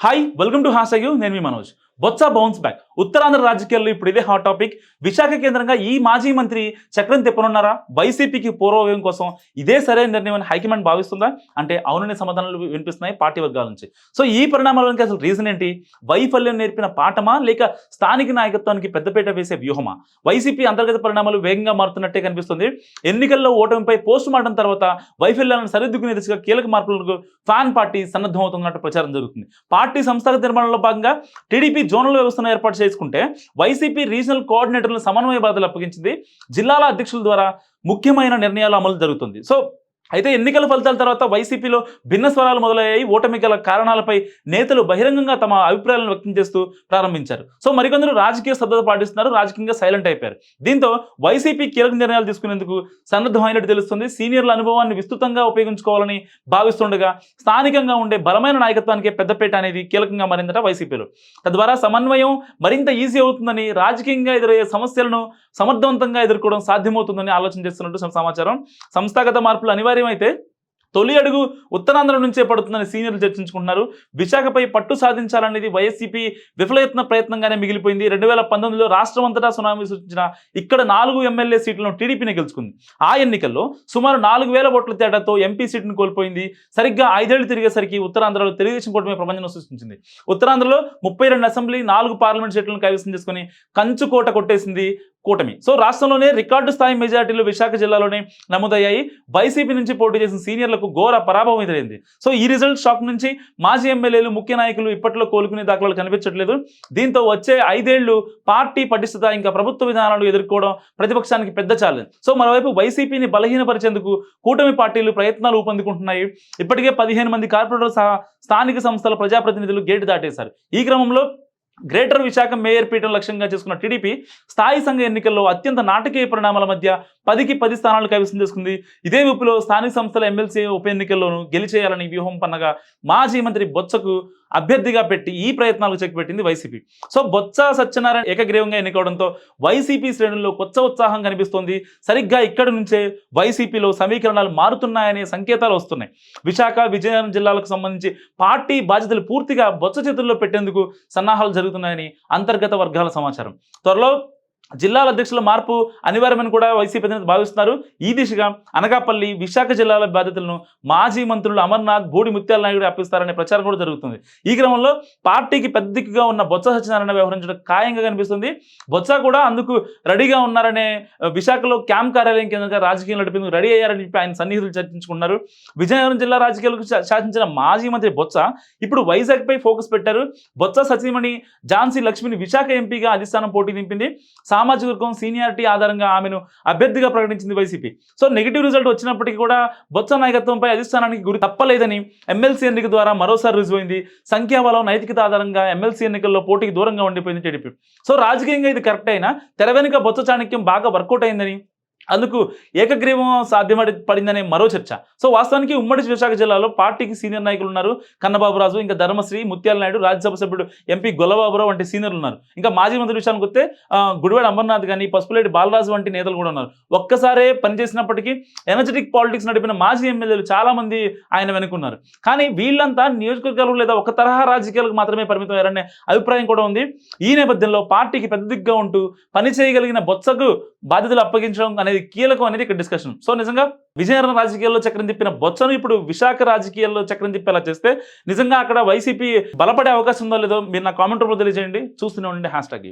Hi welcome to హాసయ్యూ నేను మీ Manoj Botsa bounce back. Uttarandhra రాజకీయాల్లో ఇప్పుడు ఇదే హాట్ టాపిక్ విశాఖ కేంద్రంగా ఈ మాజీ మంత్రి చక్రం తిప్పనున్నారా? వైసీపీకి పూర్వవ్యం కోసం ఇదే సరైన నిర్ణయం అని హైకమాండ్ భావిస్తుందా? అంటే అవుననే సమాధానాలు వినిపిస్తున్నాయి పార్టీ వర్గాల నుంచి. సో ఈ పరిణామాలకి అసలు రీజన్ ఏంటి? వైఫల్యం నేర్పిన పాఠమా? లేక స్థానిక నాయకత్వానికి పెద్దపేట వేసే వ్యూహమా? వైసీపీ అంతర్గత పరిణామాలు వేగంగా మారుతున్నట్టే కనిపిస్తుంది. ఎన్నికల్లో ఓటమిపై పోస్ట్ మార్టం తర్వాత వైఫల్యాలను సరిదిద్దుకునే దిశగా కీలక మార్పులకు ఫ్యాన్ పార్టీ సన్నద్ధమవుతున్నట్టు ప్రచారం జరుగుతుంది. పార్టీ సంస్థాగత నిర్మాణంలో భాగంగా టీడీపీ జోనల్ వ్యవస్థను ఏర్పాటు చేసుకుంటే వైసీపీ రీజనల్ కోఆర్డినేటర్లను సమన్వయ బాధలు అప్పగించింది జిల్లాల అధ్యక్షుల ద్వారా ముఖ్యమైన నిర్ణయాలు అమలు జరుగుతుంది. సో అయితే ఎన్నికల ఫలితాల తర్వాత వైసీపీలో భిన్న స్వరాలు మొదలయ్యాయి. ఓటమి గల కారణాలపై నేతలు బహిరంగంగా తమ అభిప్రాయాలను వ్యక్తం చేస్తూ ప్రారంభించారు. సో మరికొందరు రాజకీయ శ్రద్ధ పాటిస్తున్నారు. రాజకీయంగా సైలెంట్ అయిపోయారు. దీంతో వైసీపీ కీలక నిర్ణయాలు తీసుకునేందుకు సన్నద్ధమైనట్టు తెలుస్తుంది. సీనియర్ల అనుభవాన్ని విస్తృతంగా ఉపయోగించుకోవాలని భావిస్తుండగా స్థానికంగా ఉండే బలమైన నాయకత్వానికి పెద్దపేట అనేది కీలకంగా మారిందట వైసీపీలో. తద్వారా సమన్వయం మరింత ఈజీ అవుతుందని రాజకీయంగా ఎదురయ్యే సమస్యలను సమర్థవంతంగా ఎదుర్కోవడం సాధ్యమవుతుందని ఆలోచన చేస్తున్నట్టు సమాచారం. సంస్థాగత మార్పులు అనివార్య అనివార్యమైతే తొలి అడుగు ఉత్తరాంధ్ర నుంచే పడుతుందని సీనియర్లు చర్చించుకుంటున్నారు. విశాఖపై పట్టు సాధించాలనేది వైఎస్సీపీ విఫలయత్న ప్రయత్నంగానే మిగిలిపోయింది. రెండు వేల పంతొమ్మిదిలో రాష్ట్రం అంతటా సునామీ సృష్టించిన ఇక్కడ నాలుగు ఎమ్మెల్యే సీట్లను టీడీపీని గెలుచుకుంది. ఆ ఎన్నికల్లో సుమారు నాలుగు వేల ఓట్ల తేడాతో ఎంపీ సీటును కోల్పోయింది. సరిగ్గా ఐదేళ్ళు తిరిగేసరికి ఉత్తరాంధ్రలో తెలుగుదేశం కూటమి ప్రపంచం సృష్టించింది. ఉత్తరాంధ్రలో ముప్పై రెండు అసెంబ్లీ నాలుగు పార్లమెంట్ సీట్లను కైవసం చేసుకుని కంచుకోట కొట్టేసింది. కూటమి. సో రాష్ట్రంలోనే రికార్డు స్థాయి మెజార్టీలు విశాఖ జిల్లాలోనే నమోదయ్యాయి. వైసీపీ నుంచి పోటీ చేసిన సీనియర్లకు ఘోర పరాభవం ఎదురైంది. సో ఈ రిజల్ట్ షాక్ నుంచి మాజీ ఎమ్మెల్యేలు ముఖ్య నాయకులు ఇప్పట్లో కోలుకునే దాఖలాలు కనిపించట్లేదు. దీంతో వచ్చే ఐదేళ్ళు పార్టీ పటిష్టత ఇంకా ప్రభుత్వ విధానాలు ఎదుర్కోవడం ప్రతిపక్షానికి పెద్ద ఛాలెంజ్ సో మరోవైపు వైసీపీని బలహీనపరిచేందుకు కూటమి పార్టీలు ప్రయత్నాలు ఊపందుకుంటున్నాయి. ఇప్పటికే పదిహేను మంది కార్పొరేటర్ సహా స్థానిక సంస్థల ప్రజాప్రతినిధులు గేటు దాటేశారు. ఈ క్రమంలో గ్రేటర్ విశాఖ మేయర్ పీఠం లక్ష్యంగా చేసుకున్న టీడీపీ స్థాయి సంఘ ఎన్నికల్లో అత్యంత నాటకీయ పరిణామాల మధ్య పదికి పది స్థానాలు కైవసం చేసుకుంది. ఇదే విప్పులో స్థానిక సంస్థల ఎమ్మెల్సీ ఉప ఎన్నికల్లోనూ గెలిచేయాలని వ్యూహం పన్నగా మాజీ మంత్రి బొత్సకు అభ్యర్థిగా పెట్టి ఈ ప్రయత్నాలకు చెక్ పెట్టింది వైసీపీ. సో బొత్స సత్యనారాయణ ఏకగ్రీవంగా ఎన్నుకోవడంతో వైసీపీ శ్రేణుల్లో కొత్త ఉత్సాహం కనిపిస్తోంది. సరిగ్గా ఇక్కడి నుంచే వైసీపీలో సమీకరణాలు మారుతున్నాయనే సంకేతాలు వస్తున్నాయి. విశాఖ విజయనగరం జిల్లాలకు సంబంధించి పార్టీ బాధ్యతలు పూర్తిగా బొత్స చేతుల్లో పెట్టేందుకు సన్నాహాలు జరుగుతున్నాయని అంతర్గత వర్గాల సమాచారం. త్వరలో జిల్లాల అధ్యక్షుల మార్పు అనివార్యమని కూడా వైసీపీ అధినేత భావిస్తున్నారు. ఈ దిశగా అనకాపల్లి విశాఖ జిల్లాల బాధ్యతలను మాజీ మంత్రులు అమర్నాథ్ బోడి ముత్యాల నాయుడు అప్పిస్తారనే ప్రచారం కూడా జరుగుతుంది. ఈ క్రమంలో పార్టీకి పెద్ద దిక్కుగా ఉన్న బొత్స సత్యనారాయణ వ్యవహరించడం ఖాయంగా కనిపిస్తుంది. బొత్స కూడా అందుకు రెడీగా ఉన్నారనే విశాఖలో క్యాంప్ కార్యాలయం కేంద్రంగా రాజకీయం నడిపేందుకు రెడీ అయ్యారని చెప్పి ఆయన సన్నిహితులు చర్చించుకున్నారు. విజయనగరం జిల్లా రాజకీయాలకు శాసించిన మాజీ మంత్రి బొత్స ఇప్పుడు వైజాగ్పై ఫోకస్ పెట్టారు. బొత్స సతీమణి ఝాన్సీ లక్ష్మిని విశాఖ ఎంపీగా అధిష్టానం పోటీ దింపింది సామాజిక వర్గం సీనియారిటీ ఆధారంగా ఆమెను అభ్యర్థిగా ప్రకటించింది వైసీపీ. సో నెగిటివ్ రిజల్ట్ వచ్చినప్పటికీ కూడా బొత్స నాయకత్వంపై అధిష్టానానికి గురి తప్పలేదని ఎమ్మెల్సీ ఎన్నిక ద్వారా మరోసారి రుజువైంది సంఖ్యాబలం నైతికత ఆధారంగా ఎమ్మెల్సీ ఎన్నికల్లో పోటీకి దూరంగా ఉండిపోయింది టీడీపీ. సో రాజకీయంగా ఇది కరెక్ట్ అయినా తెర వెనుక బొత్స చాణక్యం బాగా వర్కౌట్ అయిందని అందుకు ఏకగ్రీవం సాధ్యపడి పడిందనే మరో చర్చ. సో వాస్తవానికి ఉమ్మడి విశాఖ జిల్లాలో పార్టీకి సీనియర్ నాయకులు ఉన్నారు. కన్నబాబురాజు ఇంకా ధర్మశ్రీ ముత్యాల నాయుడు రాజ్యసభ సభ్యుడు ఎంపీ గొల్లబాబురావు వంటి సీనియర్లు ఉన్నారు. ఇంకా మాజీ మంత్రి విషయానికి వస్తే గుడివాడ అమర్నాథ్ కానీ పసుపులేటి బాలరాజు వంటి నేతలు కూడా ఉన్నారు. ఒక్కసారే పనిచేసినప్పటికీ ఎనర్జెటిక్ పాలిటిక్స్ నడిపిన మాజీ ఎమ్మెల్యేలు చాలా మంది ఆయన వెనుకున్నారు కానీ వీళ్ళంతా నియోజకవర్గాలు లేదా ఒక తరహా రాజకీయాలకు మాత్రమే పరిమితమయ్యారనే అభిప్రాయం కూడా ఉంది. ఈ నేపథ్యంలో పార్టీకి పెద్ద దిగ్గా ఉంటూ పని చేయగలిగిన బొత్సకు బాధ్యతలు అప్పగించడం అనేది కీలకం అనేది ఇక్కడ డిస్కషన్ సో నిజంగా విజయనగరం రాజకీయాల్లో చక్రం తిప్పిన బొత్సను ఇప్పుడు విశాఖ రాజకీయాల్లో చక్రం తిప్పేలా చేస్తే నిజంగా అక్కడ వైసీపీ బలపడే అవకాశం ఉందో లేదో మీరు నా కామెంట్ రూపంలో తెలియజేయండి. చూస్తూనే ఉండండి హ్యాష్ ట్యాగ్